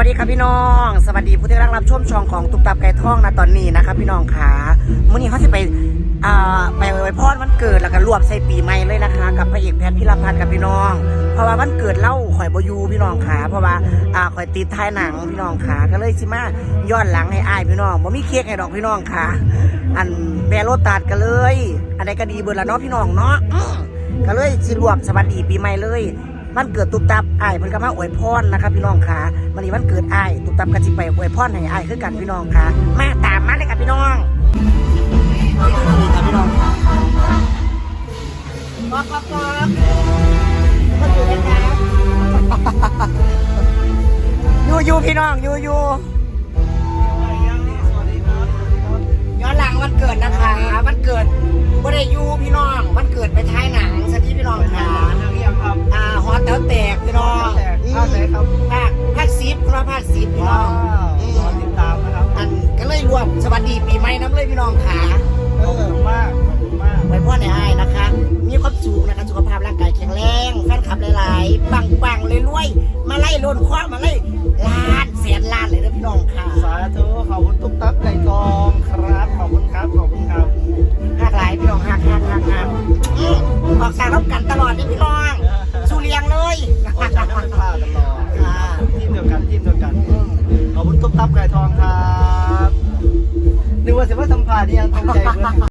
วัสดีครับพี่น้อง สวัสดีผู้ที่กำลังรับชมช่องของตุ๊กตับไก่ทองนะตอนนี้นะครับพี่น้องขามื่อนี้เขาจะไปอ่าไปไว้พรวันเกิดแล้วก็รวบใส่ปีใหม่เลยนะคะ กับพระเอกแพทย์พิรพันธ์กับพี่น้อง เพราะว่าวันเกิดเล่าข่อยบอยูพี่น้องขาเพราะว่าอ่าข่อยติดท้ายหนังพี่น้องขาก็เลยสิมาย้อนหลังให้อ้ายพี่น้องบ่มีเค้กให้ดอกพี่น้องขาอันแบรโรตัดกันเลย อันใดก็ดีเบิดละเนาะพี่น้องเนาะอื้อก็เลยสิรวบสวัสดีปีใหม่เลย วันเกิดตุกตับไอ้เพิ่นก็มาอวยพรนะครับพี่น้องค่ะมันนี้วันเกิดไอ้ตุกตับก็สิไปอวยพรให้อ้คือกันพี่น้องค่ะ มาตามมาเลยครับพี่น้องครับพี่น้องค่ะก๊อกก๊อกก๊อกมาอยู่กันครับอยู่อยู่พี่น้องอยู่อยู่ คไหนครับภาคภาคซิปคุณว่าภาคซิปพี่น้ว้าองวรอติดตามนะครับอันก็เลยรวมสวัสดีปีใหม่น้ำเลยพี่น้องขาเอขอบอ คุณมากขอบคุณมาก ไว้พ่อในไอ้ายนะคะ มีความสุขนะคะ สุขภาพร่างกายแข็งแรง แฟนคลับหลายๆ ปังปังๆรวยๆมาไล่ล้นคว้ามาไล่ล้านแสนล้านเลยนะพี่น้องค่ะสาธุขอบคุณตุ๊กตั๊กไก่ทองครับ ขอบคุณครับ ขอบคุณครับหักหลายพี่น้องหักหักหักหักอืมออกจากรับกันตลอดนี่พี่น้องสูเรียง เลยโอ้ยจะไม่พลาดตลอดค่ะทีมเดียวกันทีมเดียวกัน ขอบคุณตุ๊บตับไก่ทองครับนึกว่าเสียว่าสัมภาษณ์นี่ยังตรงใจเพื่อน